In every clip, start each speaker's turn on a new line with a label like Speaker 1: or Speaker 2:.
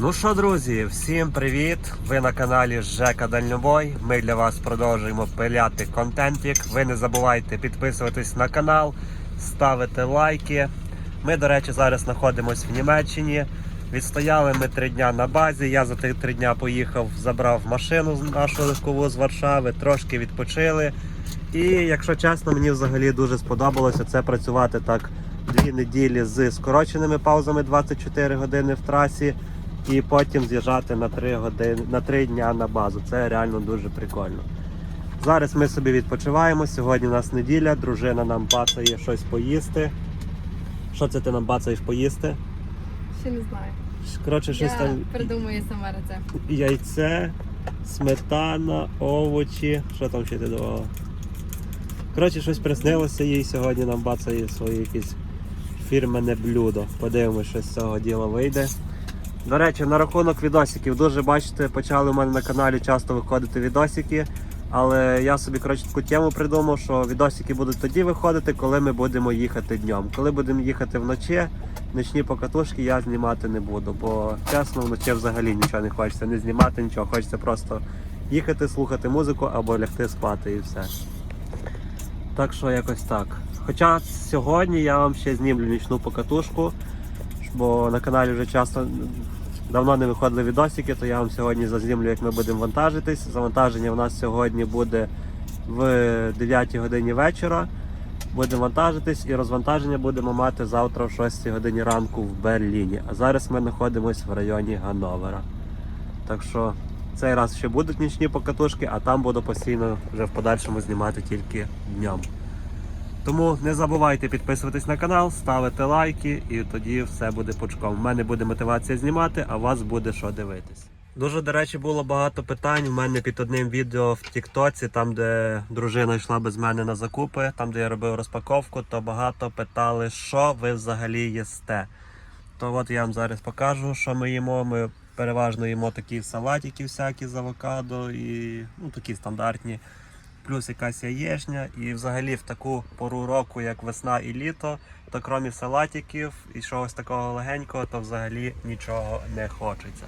Speaker 1: Ну що, друзі, всім привіт! Ви на каналі Жека Дальнобой. Ми для вас продовжуємо пиляти контентик. Ви не забувайте підписуватись на канал, ставити лайки. Ми, до речі, зараз знаходимося в Німеччині. Відстояли ми три дня на базі. Я за ті три дня поїхав, забрав машину нашу легкову з Варшави, трошки відпочили. І якщо чесно, мені взагалі дуже сподобалося це працювати так дві неділі з скороченими паузами 24 години в трасі і потім з'їжджати на 3 години на 3 дня на базу. Це реально дуже прикольно. Зараз ми собі відпочиваємо. Сьогодні у нас неділя, дружина нам бацає щось поїсти. Що це ти нам бацаєш поїсти?
Speaker 2: Ще не знаю.
Speaker 1: Коротше, щось
Speaker 2: Я
Speaker 1: там
Speaker 2: придумаю сама рецепт.
Speaker 1: яйце, сметана, овочі. Що там ще ти давала? Коротше, щось приснилося їй сьогодні нам бацає своє якесь фірменне блюдо. Подивимось, що з цього діла вийде. До речі, на рахунок відосиків, дуже бачите, почали у мене на каналі часто виходити відосики. Але я собі коротше, таку тему придумав, що відосики будуть тоді виходити, коли ми будемо їхати днем. Коли будемо їхати вночі, нічні покатушки я знімати не буду, бо чесно, вночі взагалі нічого не хочеться, не знімати нічого, хочеться просто їхати, слухати музику або лягти спати і все. Так що якось так. Хоча сьогодні я вам ще знімлю нічну покатушку, бо на каналі вже часто давно не виходили відосики, то я вам сьогодні зазнімлю, як ми будемо вантажитись. Завантаження в нас сьогодні буде в 9 годині вечора. Будемо вантажитись і розвантаження будемо мати завтра в 6 годині ранку в Берліні. А зараз ми знаходимося в районі Ганновера. Так що цей раз ще будуть нічні покатушки, а там буду постійно вже в подальшому знімати тільки днем. Тому не забувайте підписуватись на канал, ставити лайки, і тоді все буде пучком. У мене буде мотивація знімати, а у вас буде що дивитись. Дуже, до речі, було багато питань. У мене під одним відео в Тіктоці, там де дружина йшла без мене на закупи, там де я робив розпаковку, то багато питали, що ви взагалі їсте. То от я вам зараз покажу, що ми їмо. Ми переважно їмо такі салатики всякі з авокадо і ну, такі стандартні плюс якась яєчня. І взагалі в таку пору року, як весна і літо, то крім салатиків і чогось такого легенького, то взагалі нічого не хочеться.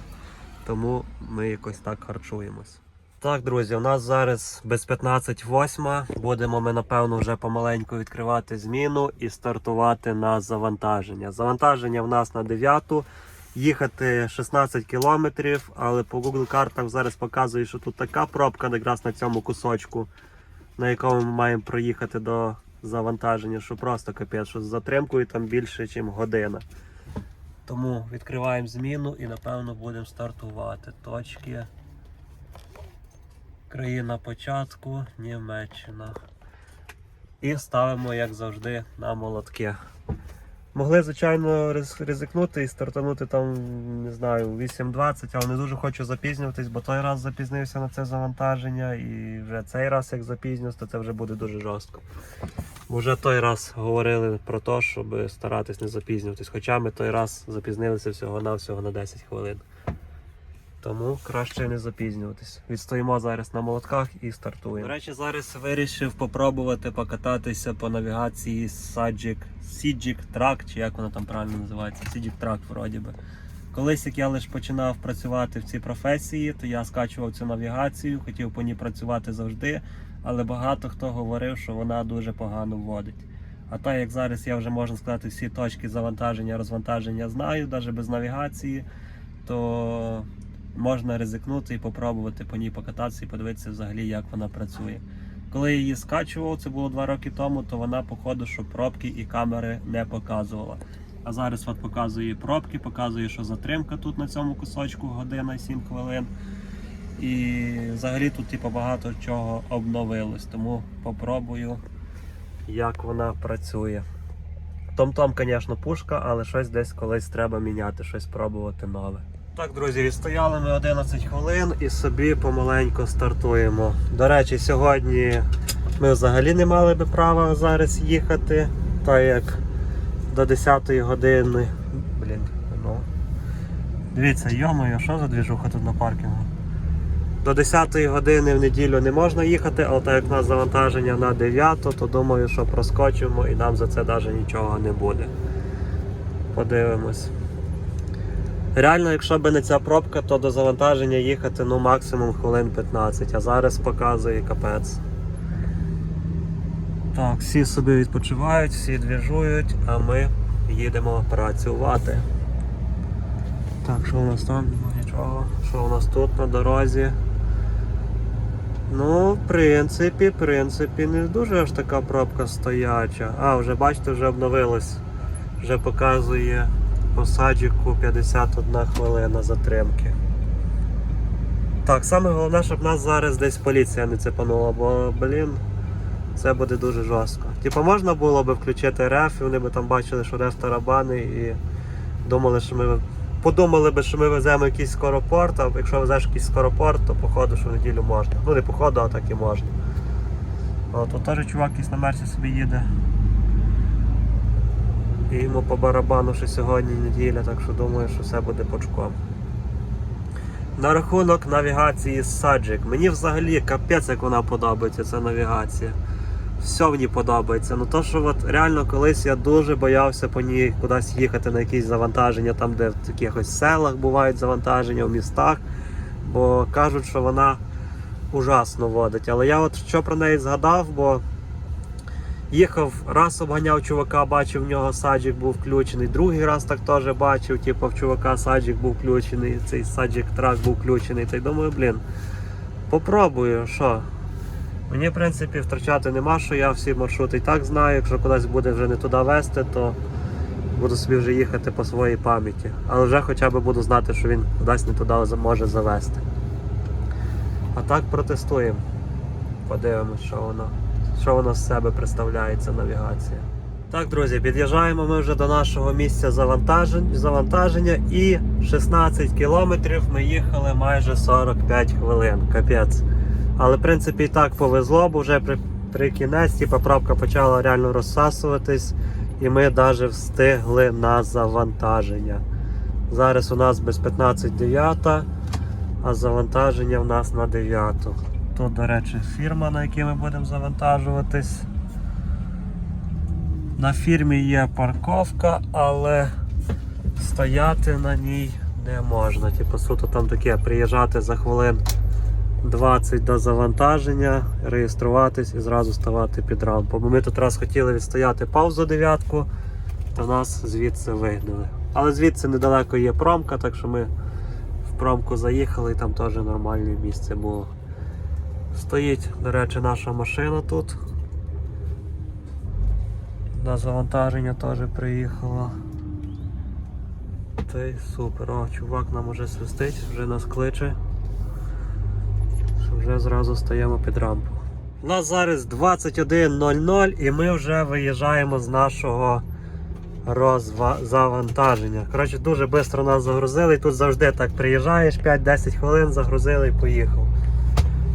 Speaker 1: Тому ми якось так харчуємось. Так, друзі, у нас зараз без 15.08. Будемо ми, напевно, вже помаленьку відкривати зміну і стартувати на завантаження. Завантаження в нас на 9. Їхати 16 кілометрів, але по Google картах зараз показує, що тут така пробка якраз на цьому кусочку, на якому ми маємо проїхати до завантаження, що просто капець, що з затримкою там більше, ніж година. Тому відкриваємо зміну і напевно будемо стартувати. Точки. Країна початку, Німеччина. І ставимо, як завжди, на молотки. Могли, звичайно, ризикнути і стартанути там, не знаю, 8.20, але не дуже хочу запізнюватись, бо той раз запізнився на це завантаження, і вже цей раз, як запізнюсь, то це вже буде дуже жорстко. Бо вже той раз говорили про те, щоб старатись не запізнюватись. Хоча ми той раз запізнилися всього-навсього на 10 хвилин. Тому краще не запізнюватись. Відстоїмо зараз на молотках і стартуємо. До речі, зараз вирішив попробувати покататися по навігації Sajik, Sijic Track, чи як воно там правильно називається, Sijic Track вроді би. Колись, як я лише починав працювати в цій професії, то я скачував цю навігацію, хотів по ній працювати завжди, але багато хто говорив, що вона дуже погано вводить. А так як зараз я вже можна сказати всі точки завантаження, розвантаження знаю, навіть без навігації, то можна ризикнути і попробувати по ній покататися і подивитися взагалі, як вона працює. Коли я її скачував, це було два роки тому, то вона, походу, що пробки і камери не показувала. А зараз от показує пробки, показує, що затримка тут на цьому кусочку година 7 хвилин. І взагалі тут типу, багато чого обновилось, тому попробую, як вона працює. Том-том, звісно, пушка, але щось десь колись треба міняти, щось пробувати нове. Так, друзі, відстояли ми 11 хвилин і собі помаленьку стартуємо. До речі, сьогодні ми взагалі не мали би права зараз їхати, так як до 10 години. Блін, ну. Дивіться, йомою, що за двіжуха тут на паркінгу? До 10 години в неділю не можна їхати, але так як у нас завантаження на 9, то думаю, що проскочимо і нам за це навіть нічого не буде. Подивимось. Реально, якщо б не ця пробка, то до завантаження їхати ну максимум хвилин 15, а зараз показує капець. Так, всі собі відпочивають, всі двіжують, а ми їдемо працювати. Так, що у нас там? Нічого. Що у нас тут на дорозі? Ну, в принципі, в принципі, не дуже аж така пробка стояча. А, вже бачите, вже обновилось. Вже показує по саджику 51 хвилина затримки. Так, саме головне, щоб нас зараз десь поліція не цепанула, бо, блін, це буде дуже жорстко. Типу, можна було би включити реф, і вони б там бачили, що реф тарабани і думали, що ми. Подумали би, що ми веземо якийсь скоропорт, а якщо везеш якийсь скоропорт, то походу, що в неділю можна. Ну не походу, а так і можна. О, тут теж чувак якийсь на мерсі собі їде. Йому по барабану, що сьогодні неділя, так що думаю, що все буде почком. На рахунок навігації Саджик. Мені взагалі капець, як вона подобається, ця навігація. Все ній подобається. Ну то, що от реально колись я дуже боявся по ній кудись їхати на якісь завантаження, там, де в якихось селах бувають завантаження, в містах. Бо кажуть, що вона ужасно водить. Але я от що про неї згадав, бо їхав, раз обганяв чувака, бачив в нього саджик був включений. Другий раз так теж бачив, типу, в чувака саджик був включений, цей саджик трак був включений. Та й думаю, блін, попробую, що. Мені, в принципі, втрачати нема, що я всі маршрути і так знаю. Якщо кудись буде вже не туди вести, то буду собі вже їхати по своїй пам'яті. Але вже хоча б буду знати, що він кудись не туди може завести. А так протестуємо. Подивимось, що воно, що воно з себе представляє, ця навігація. Так, друзі, під'їжджаємо ми вже до нашого місця завантаження і 16 кілометрів ми їхали майже 45 хвилин. Капець. Але в принципі і так повезло, бо вже при, при кінець типу, пробка почала реально розсасуватись, і ми навіть встигли на завантаження. Зараз у нас без 15.9, а завантаження в нас на 9. Тут, до речі, фірма, на якій ми будемо завантажуватись. На фірмі є парковка, але стояти на ній не можна. Типу, суто там таке, приїжджати за хвилин 20 до завантаження, реєструватись і зразу ставати під рампу. Бо ми тут раз хотіли відстояти паузу дев'ятку, то нас звідси вигнали. Але звідси недалеко є промка, так що ми в промку заїхали і там теж нормальне місце було. Стоїть, до речі, наша машина тут. На завантаження теж приїхала. Та й супер. О, чувак нам уже свистить, вже нас кличе. Вже зразу стаємо під рампу. У нас зараз 21.00 і ми вже виїжджаємо з нашого розвантаження. Коротше, дуже швидко нас загрузили. Тут завжди так приїжджаєш, 5-10 хвилин загрузили і поїхав.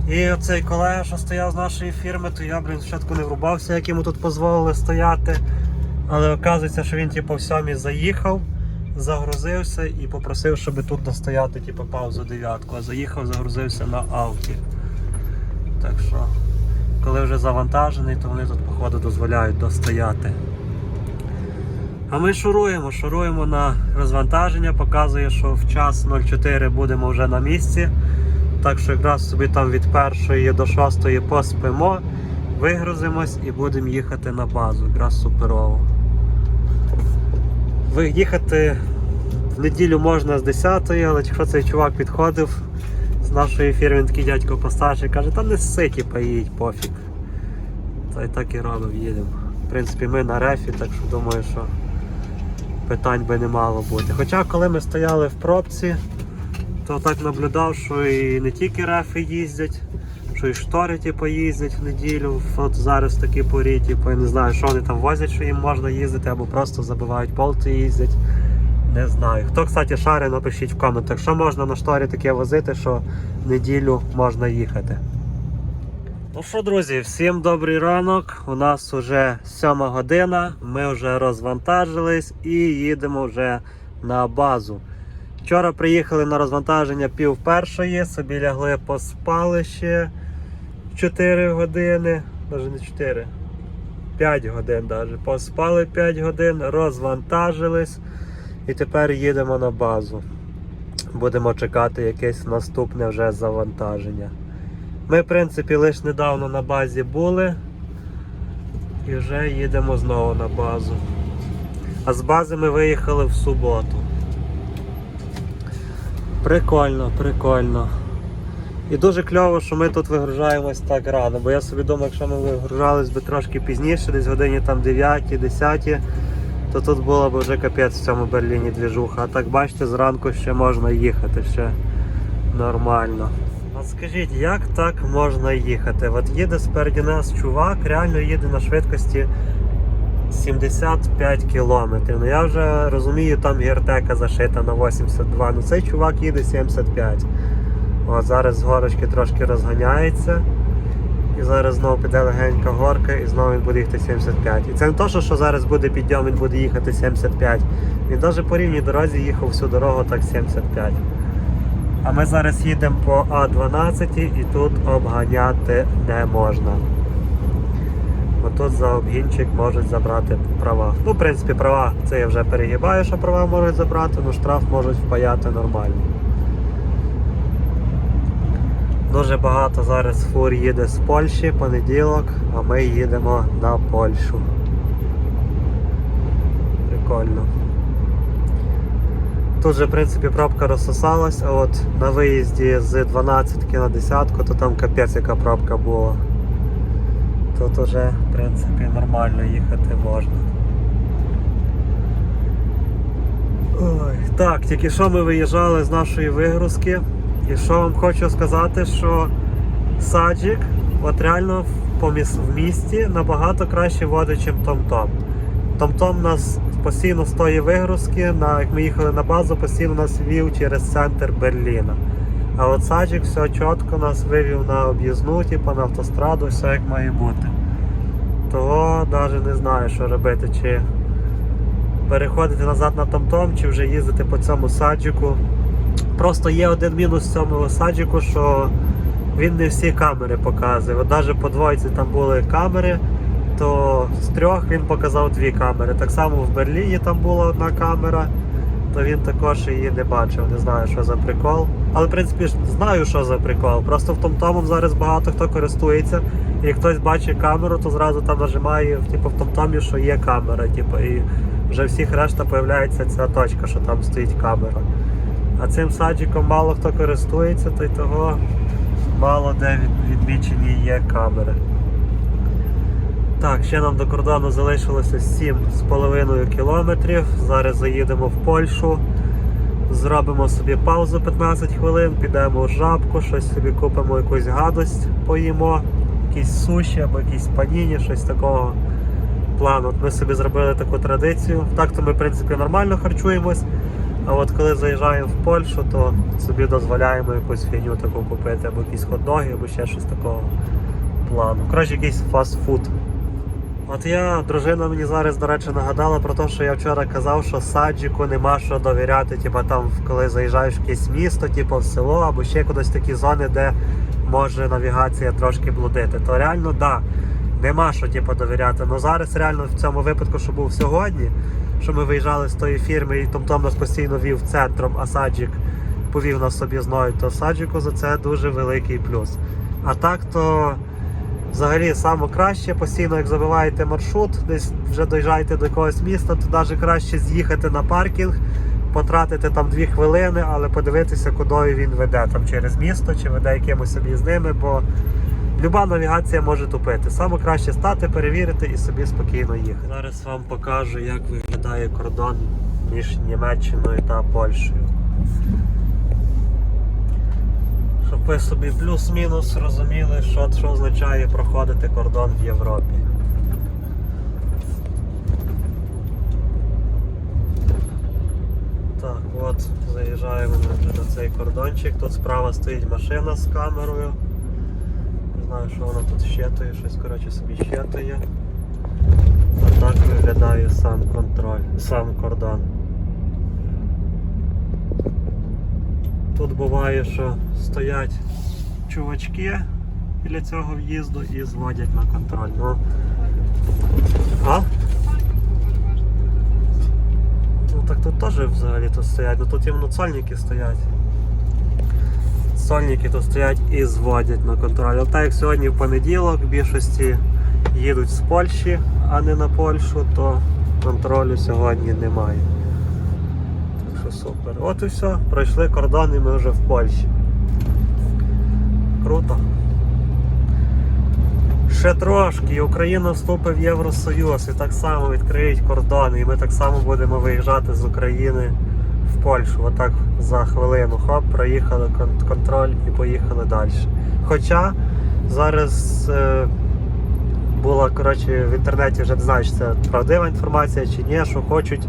Speaker 1: І оцей колега, що стояв з нашої фірми, то я, блін, спочатку не врубався, як йому тут дозволили стояти. Але оказується, що він типу, в сьомій заїхав, загрузився і попросив, щоб тут достояти типу, паузу дев'ятку. А заїхав, загрузився на авті. Так що, коли вже завантажений, то вони тут, походу, дозволяють достояти. А ми шуруємо, шуруємо на розвантаження, показує, що в час 04 будемо вже на місці. Так що якраз собі там від першої до шостої поспимо, вигрузимось і будемо їхати на базу. Якраз суперово. Виїхати в неділю можна з 10 але якщо цей чувак підходив з нашої фірми, такий дядько постарший, каже, та не сси, типа, їдь, пофіг. Та й так і робив, їдемо. В принципі, ми на рефі, так що думаю, що питань би не мало бути. Хоча коли ми стояли в пробці, то так наблюдав, що і не тільки рефи їздять, що і штори типу, їздять в неділю. От зараз в такій порі, типу, я не знаю, що вони там возять, що їм можна їздити, або просто забивають болти їздять. Не знаю. Хто, кстати, шари, напишіть в коментах, що можна на шторі таке возити, що неділю можна їхати. Ну що, друзі, всім добрий ранок. У нас вже 7 година. Ми вже розвантажились і їдемо вже на базу. Вчора приїхали на розвантаження пів першої, собі лягли поспали ще 4 години, навіть не 4, 5 годин навіть. Поспали 5 годин, розвантажились і тепер їдемо на базу. будемо чекати якесь наступне вже завантаження. Ми, в принципі, лише недавно на базі були і вже їдемо знову на базу. А з бази ми виїхали в суботу. Прикольно, прикольно. І дуже кльово, що ми тут вигружаємось так рано, бо я собі думав, якщо ми вигружались би трошки пізніше, десь годині там 9-10, то тут було б вже капець в цьому Берліні двіжуха. А так бачите, зранку ще можна їхати, ще нормально. От скажіть, як так можна їхати? От їде спереді нас чувак, реально їде на швидкості 75 кілометрів. Ну я вже розумію, там гіртека зашита на 82. Ну цей чувак їде 75. От зараз з горочки трошки розганяється. І зараз знову піде легенька горка і знову він буде їхати 75. І це не то, що зараз буде підйом, він буде їхати 75. Він навіть по рівній дорозі їхав всю дорогу так 75. А ми зараз їдемо по А12 і тут обганяти не можна. Бо тут за обгінчик можуть забрати права. Ну, в принципі, права це я вже перегибаю, що права можуть забрати, ну штраф можуть впаяти нормально. Дуже багато зараз фур їде з Польщі понеділок, а ми їдемо на Польщу. Прикольно. Тут же, в принципі, пробка розсосалась, а от на виїзді з 12 на 10, то там капець яка пробка була. Тут уже, в принципі, нормально їхати можна. Ой, так, тільки що ми виїжджали з нашої вигрузки. І що вам хочу сказати, що саджик от реально в, місті набагато краще водить, ніж Том-Том. Том-Том нас постійно з тої вигрузки, на, як ми їхали на базу, постійно нас вів через центр Берліна. А от саджик все чітко нас вивів на об'їзну, типу на автостраду, все як має бути. Того навіть не знаю, що робити, чи переходити назад на Том-Том, чи вже їздити по цьому саджику. Просто є один мінус цьому саджику, що він не всі камери показує. От навіть по двойці там були камери, то з трьох він показав дві камери. Так само в Берліні там була одна камера, то він також її не бачив. Не знаю, що за прикол. Але в принципі знаю, що за прикол. Просто в том зараз багато хто користується. І хтось бачить камеру, то зразу там нажимає типу, в том що є камера. Типу, і вже всіх решта появляється ця точка, що там стоїть камера. А цим саджиком мало хто користується, то й того мало де відмічені є камери. Так, ще нам до кордону залишилося 7,5 кілометрів. Зараз заїдемо в Польщу, зробимо собі паузу 15 хвилин, підемо в жабку, щось собі купимо якусь гадость, поїмо, якісь суші або якісь паніні, щось такого плану. От ми собі зробили таку традицію. Так то ми, в принципі, нормально харчуємось. А от коли заїжджаємо в Польщу, то собі дозволяємо якусь фігню таку купити, або якісь хот-доги, або ще щось такого плану. Коротше, якийсь фастфуд. От я, дружина мені зараз, до речі, нагадала про те, що я вчора казав, що саджику нема що довіряти, типу там, коли заїжджаєш в якесь місто, типу в село, або ще кудись такі зони, де може навігація трошки блудити. То реально, так, да, нема що типу, довіряти. Ну зараз реально в цьому випадку, що був сьогодні, що ми виїжджали з тої фірми, і Том нас постійно вів центром, а саджик повів нас собі зною, то саджику за це дуже великий плюс. А так то взагалі саме краще, постійно як забиваєте маршрут, десь вже доїжджаєте до якогось міста, то навіть краще з'їхати на паркінг, потратити там дві хвилини, але подивитися, куди він веде там через місто чи веде якимось об'їзними, бо Люба навігація може тупити. Саме краще стати, перевірити і собі спокійно їхати. Зараз вам покажу, як виглядає кордон між Німеччиною та Польщею. Ви собі плюс-мінус розуміли, що, що означає проходити кордон в Європі. Так, от заїжджаємо вже на цей кордончик. Тут справа стоїть машина з камерою. Не знаю, що воно тут щитує, щось коротше собі щитує. А так виглядає сам контроль, сам кордон. Тут буває, що стоять чувачки біля цього в'їзду і зводять на контроль. Ну, а? Ну так тут теж взагалі тут стоять, ну тут іменно цольники стоять. сольники тут стоять і зводять на контроль. От так як сьогодні в понеділок більшості їдуть з Польщі, а не на Польщу, то контролю сьогодні немає. Так що супер. От і все. Пройшли кордон і ми вже в Польщі. Круто. Ще трошки, Україна вступить в Євросоюз і так само відкриють кордони, і ми так само будемо виїжджати з України в Польщу. Отак за хвилину. Хоп, проїхали кон- контроль і поїхали далі. Хоча зараз е, була коротше, в інтернеті вже не знаю, чи це правдива інформація чи ні, що хочуть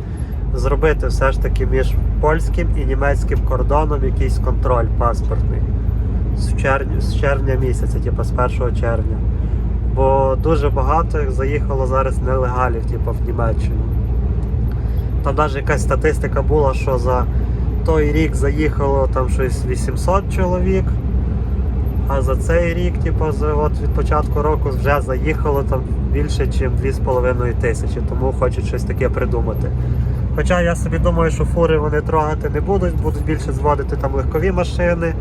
Speaker 1: зробити все ж таки між польським і німецьким кордоном якийсь контроль паспортний з червня, з червня місяця, типу з 1 червня. Бо дуже багато їх заїхало зараз нелегалів, типу, в Німеччину. Там навіть якась статистика була, що за той рік заїхало там щось 800 чоловік, а за цей рік, типу, от від початку року вже заїхало там більше, ніж 2,5 тисячі, тому хочуть щось таке придумати. Хоча я собі думаю, що фури вони трогати не будуть, будуть більше зводити там легкові машини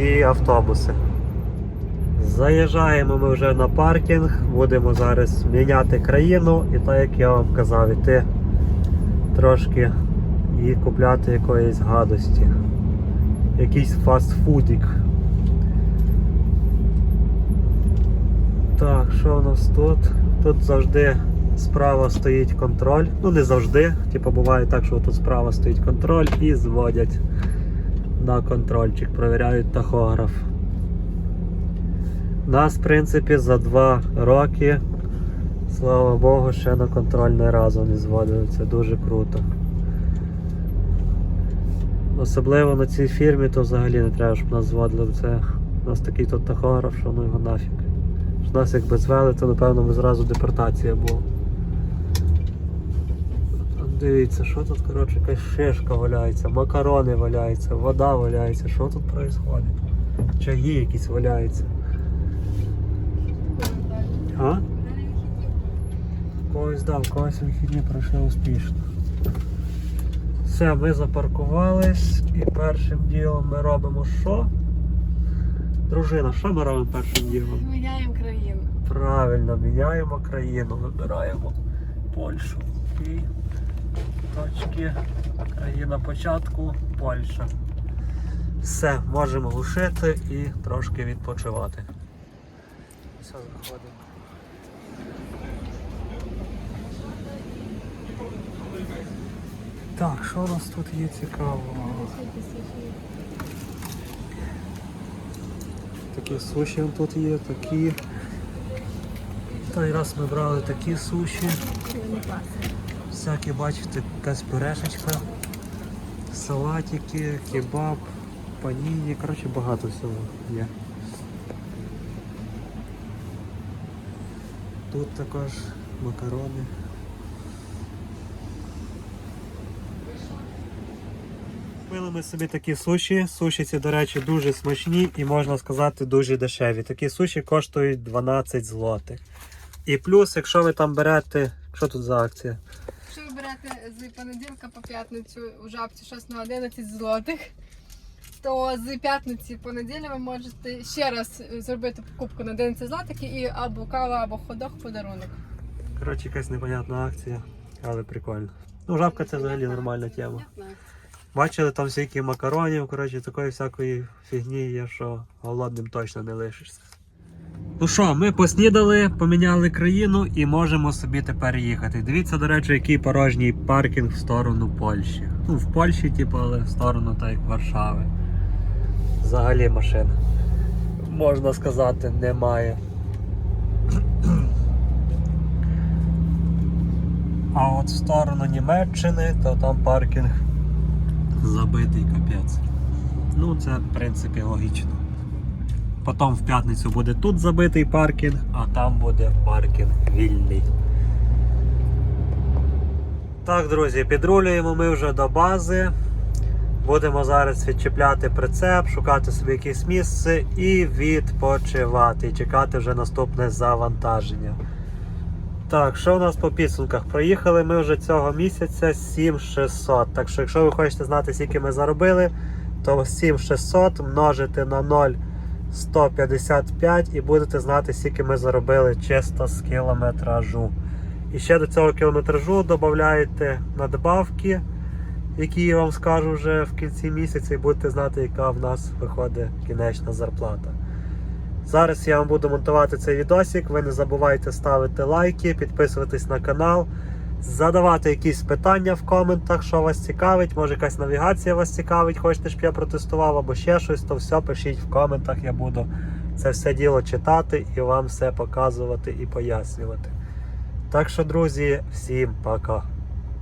Speaker 1: і автобуси. Заїжджаємо ми вже на паркінг, будемо зараз міняти країну і так як я вам казав, іти трошки і купляти якоїсь гадості. Якийсь фастфудик. Так, що у нас тут? Тут завжди справа стоїть контроль. Ну не завжди. Типу буває так, що тут справа стоїть контроль і зводять на контрольчик, провіряють тахограф. Нас, в принципі, за два роки, слава Богу, ще на контроль не разу не зводили. Це дуже круто. Особливо на цій фірмі, то взагалі не треба, щоб нас зводили. Це у нас такий тут тахограф, що ну його нафіг. Нас якби звели, то напевно би зразу депортація була. Дивіться, що тут, коротше, якась шишка валяється, макарони валяються, вода валяється. Що тут відбувається? Чаї якісь валяються. А? Когось дав, когось вихідні пройшли успішно. Все, ми запаркувались і першим ділом ми робимо що? Дружина, що ми робимо першим ділом?
Speaker 2: Міняємо країну.
Speaker 1: Правильно, міняємо країну, вибираємо Польщу. І точки. Країна початку Польща. Все, можемо глушити і трошки відпочивати. Все, заходимо. Так, що у нас тут є цікавого? Такі суші тут є, такі. Той раз ми брали такі суші. Всякі, бачите, якась пюрешечка, салатики, кебаб, паніні, коротше багато всього є. Тут також макарони. Купили ми собі такі суші. Суші ці, до речі, дуже смачні і можна сказати дуже дешеві. Такі суші коштують 12 злотих. І плюс, якщо ви там берете. Що тут за акція?
Speaker 2: Берете з понеділка по п'ятницю у жабці щось на 11 злотих, то з п'ятниці по ви можете ще раз зробити покупку на 11 злотих і або кава, або ходок подарунок.
Speaker 1: Коротше, якась непонятна акція, але прикольно. Ну, жабка це взагалі нормальна тема. Бачили там всякі макаронів, коротше, такої всякої фігні є, що голодним точно не лишишся. Ну що, ми поснідали, поміняли країну і можемо собі тепер їхати. Дивіться, до речі, який порожній паркінг в сторону Польщі. Ну, в Польщі, типу, але в сторону так Варшави. Взагалі машин. Можна сказати, немає. А от в сторону Німеччини, то там паркінг забитий капець. Ну, це в принципі логічно. Потім в п'ятницю буде тут забитий паркінг, а там буде паркінг вільний. Так, друзі, підрулюємо ми вже до бази. Будемо зараз відчіпляти прицеп, шукати собі якесь місце і відпочивати. І чекати вже наступне завантаження. Так, що у нас по підсумках? Проїхали ми вже цього місяця 7600. Так що, якщо ви хочете знати, скільки ми заробили, то 7600 множите на 0,155 і будете знати, скільки ми заробили чисто з кілометражу. І ще до цього кілометражу додаєте надбавки, які я вам скажу вже в кінці місяця, і будете знати, яка в нас виходить кінечна зарплата. Зараз я вам буду монтувати цей відосик. Ви не забувайте ставити лайки, підписуватись на канал, задавати якісь питання в коментах, що вас цікавить. Може якась навігація вас цікавить, хочете, щоб я протестував або ще щось, то все пишіть в коментах. Я буду це все діло читати і вам все показувати і пояснювати. Так що, друзі, всім пока.